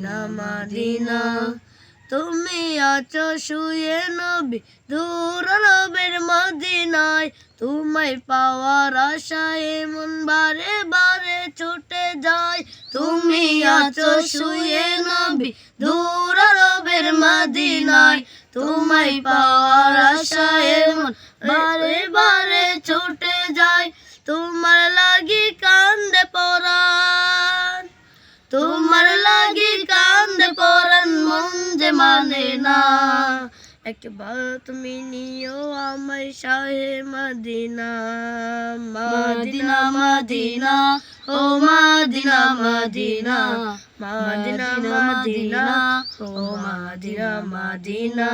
মাদিনা তুমি আছো শুয়ে নবী, দূর রবের মদিনায়। তোমায় পাওয়ার আশায় মন বারে বারে ছুটে যায় তুমি আছো শুয়ে নবী, দূর রবের মদিনায়। তোমায় পাওয়ার আশায় মন বারে বারে ছুটে যায় তোমার লাগি কান্দে পরাণ, তোমার লাগি কান্দে পরাণ মন যে মানে না একবার তুমি নিও আমায় শাহে মদিনা মদিনা মদিনা ও মদিনা মদিনা মদিনা মদিনা ও মদিনা মদিনা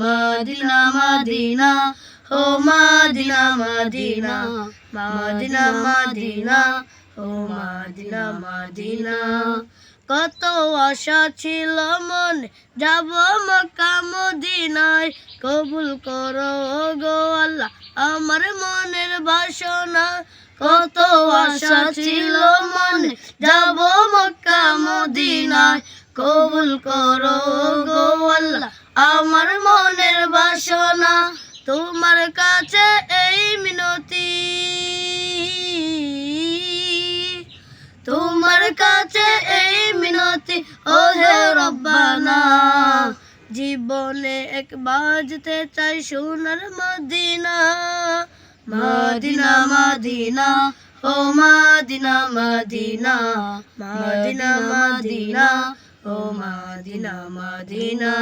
মদিনা মদিনা ও মদিনা মদিনা মদিনা মদিনা ও মদিনা মদিনা কত আশা ছিল মনে, যাব মক্কা মদিনায়। কবুল করো গো আল্লাহ আমার মনের বাসনা। কত আশা ছিল মনে, যাব মক্কা মদিনায়। কবুল করো গো আল্লাহ আমার মনের বাসনা। তোমার কাছে এই মিনতি। তোমার কাছে মিনতি ও হে রব্বানা। জীবনে একবার যেতে চাই সোনার মদিনা। মদিনা মদিনা, ও মদিনা মদিনা। মদিনা মদিনা, ও মদিনা মদিনা।